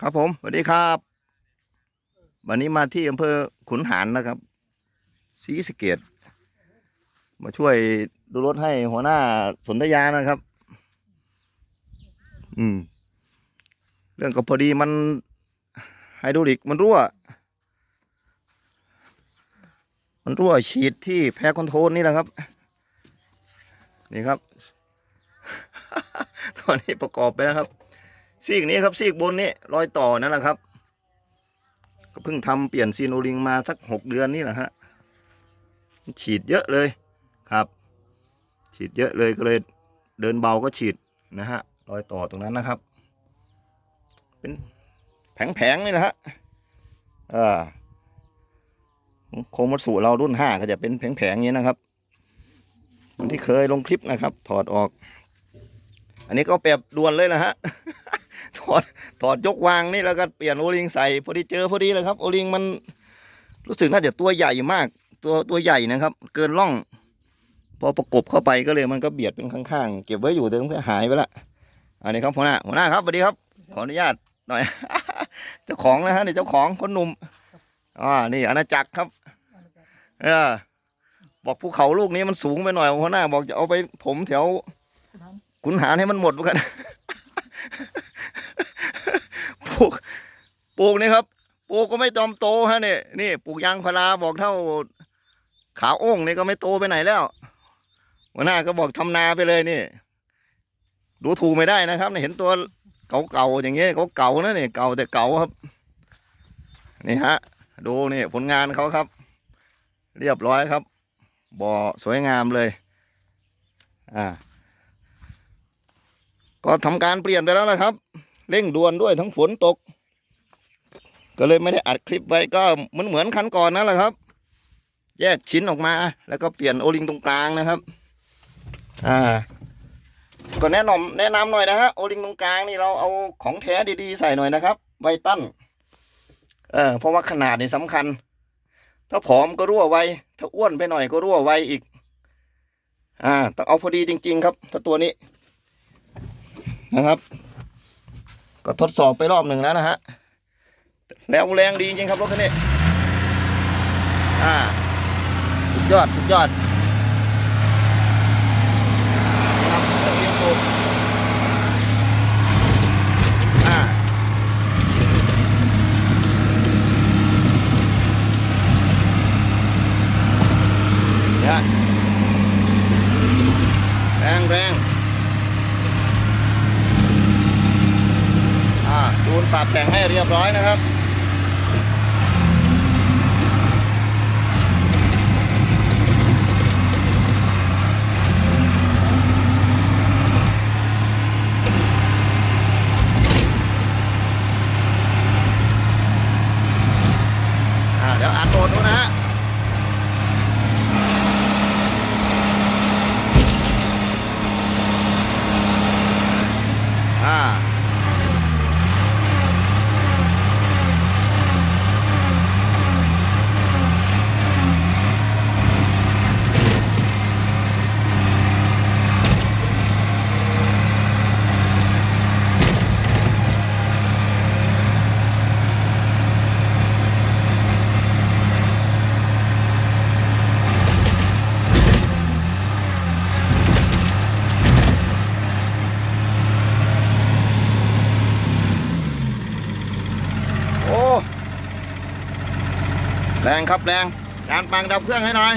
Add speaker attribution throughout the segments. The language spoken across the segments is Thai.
Speaker 1: ครับผมสวัสดีครับ วันนี้มาที่อำเภอขุนหารนะครับศรีสะเกดมาช่วยดูรถให้หัวหน้าสนธยานะครับ อืม เรื่องก็พอดีมันไฮดรอลิกมันรั่ว มันรั่วฉีดที่แพ้คอนโทรลนี่แหละครับ นี่ครับ ตอนนี้ประกอบไปแล้วครับ ซีกนี้ครับซีกบนนี้รอยต่อนั่นแหละครับ ก็เพิ่งทำเปลี่ยนซีโนริงมาสักหกเดือนนี่แหละฮะฉีดเยอะเลยครับ ฉีดเยอะเลยก็เลยเดินเบาก็ฉีดนะฮะรอยต่อตรงนั้นนะครับ เป็นแผงๆนี่นะฮะอ่าโคมัสุเรารุ่นห้าก็จะเป็นแผงๆอย่างนี้นะครับที่เคยลงคลิปนะครับ ถอดออก อันนี้ก็แบบด่วนเลยนะฮะ ถอดถอดยกวางนี่แล้วก็เปลี่ยนโอลิงใส่พอดีเจอพอดีเลยครับ โอลิงมันรู้สึกน่าจะตัวใหญ่มาก ตัวตัวใหญ่นะครับ เกินร่อง พอประกบเข้าไปก็เลยมันก็เบียดเป็นข้างๆ เก็บไว้อยู่แต่มันก็หายไปละอันนี้ครับหัวหน้าหัวหน้าครับสวัสดีครับ ขออนุญาตหน่อย เจ้าของนะฮะนี่เจ้าของคนหนุ่มอ่านี่อาณาจักรครับ เออบอกภูเขาลูกนี้มันสูงไปหน่อยหัวหน้าบอกจะเอาไปผมแถวขุนหารให้มันหมดเหมือนกัน ปลูกปลูกนี่ครับปลูกก็ไม่ตอมโตฮะเนี่ยนี่ปลูกยางพาราบอกเท่าขาโอ่งนี่ก็ไม่โตไปไหนแล้วหัวหน้าก็บอกทำนาไปเลยนี่ดูถูกไม่ได้นะครับเนี่ยเห็นตัวเก่าๆอย่างเงี้ยเขาเก่านะเนี่ยเก่าแต่เก่าครับ นี่ฮะ ดูนี่ผลงานเขาครับ เรียบร้อยครับบ่อสวยงามเลย อ่า ก็ทำการเปลี่ยนไปแล้วนะครับ เร่งด่วนด้วยทั้งฝนตก ก็เลยไม่ได้อัดคลิปไว้ก็เหมือนเหมือนคันก่อนนั่นแหละครับ แยกชิ้นออกมา แล้วก็เปลี่ยนโอลิงตรงกลางนะครับ อ่า ก็แนะนำแนะนำหน่อยนะฮะโอลิงตรงกลางนี่เราเอาของแท้ดีๆใส่หน่อยนะครับไวตันเออเพราะว่าขนาดนี่สำคัญ ถ้าผอมก็รั่วไว ถ้าอ้วนไปหน่อยก็รั่วไวอีก อ่า ต้องเอาพอดีจริง ๆ ครับ ถ้าตัวนี้นะครับ ก็ทดสอบไปรอบหนึ่งแล้วนะฮะแล้วแรงดีจริงครับรถคันนี้ อ่า สุดยอด สุดยอดนะครับเรียงสูบอ่าเนี่ยแรงแรง อ่าดูน ปรับแต่งให้เรียบร้อยนะครับ อ่าเดี๋ยวอ่านโดดดูนะฮะ อ่า โอ้ แรงครับแรงการปังดับเครื่องให้หน่อย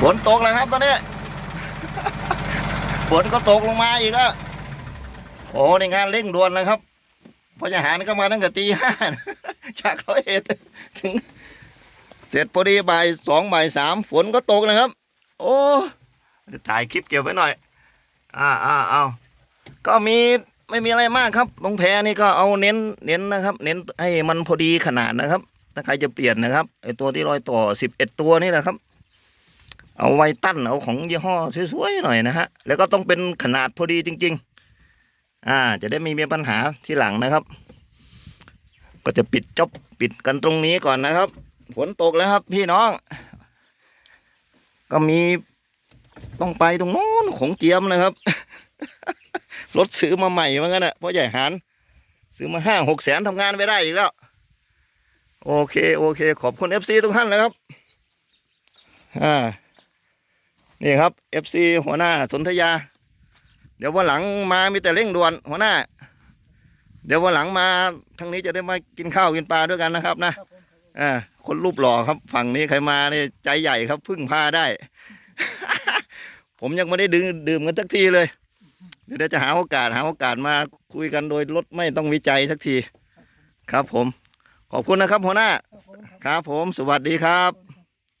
Speaker 1: ฝนตกเลยครับตอนนี้ฝนก็ตกลงมาอีกแล้วโอ้ในงานเร่งด่วนนะครับพยาหารก็มาตั้งแต่ตีห้าจากร้อยเอ็ดถึง เสร็จพอดีบ่ายสองบ่ายสามฝนก็ตกนะครับ โอ้จะถ่ายคลิปเก็บไว้หน่อย อ่าอ่าเอาก็มี ไม่มีอะไรมากครับตรงแพนี่ก็เอาเน้นเน้นนะครับ เน้นให้มันพอดีขนาดนะครับ ถ้าใครจะเปลี่ยนนะครับไอตัวที่รอยต่อสิบเอ็ดตัวนี่แหละครับ เอาไว้ตั้นเอาของยี่ห้อสวยๆหน่อยนะฮะแล้วก็ต้องเป็นขนาดพอดีจริง ๆ อ่า จะได้ไม่มีปัญหาที่หลังนะครับ ก็จะปิดจบปิดกันตรงนี้ก่อนนะครับฝนตกแล้วครับ พี่น้อง ก็มีต้องไปตรงโน้นของเจียมนะครับ รถซื้อมาใหม่เหมือนกันน่ะพ่อใหญ่หานซื้อมาห้าหกแสนทำงานไม่ได้อีกแล้ว โอเค โอเค ขอบคุณ FC ทุกท่านเลยครับ อ่า นี่ครับ FC หัวหน้าสนธยา เดี๋ยววันหลังมามีแต่เร่งด่วน หัวหน้า เดี๋ยววันหลังมาทางนี้จะได้มากินข้าวกินปลาด้วยกันนะครับ นะ
Speaker 2: ครับผม
Speaker 1: อ่าคนรูปหล่อครับ ฝั่งนี้ใครมาเนี่ยใจใหญ่ครับพึ่งพาได้ ผมยังไม่ได้ดื่มดื่มกันสักทีเลย เดี๋ยวจะหาโอกาสหาโอกาสมาคุยกันโดยรถไม่ต้องวิจัยสักที ครับผม ขอบคุณนะครับหัวหน้า
Speaker 2: ครับผม
Speaker 1: สวัสดีครับ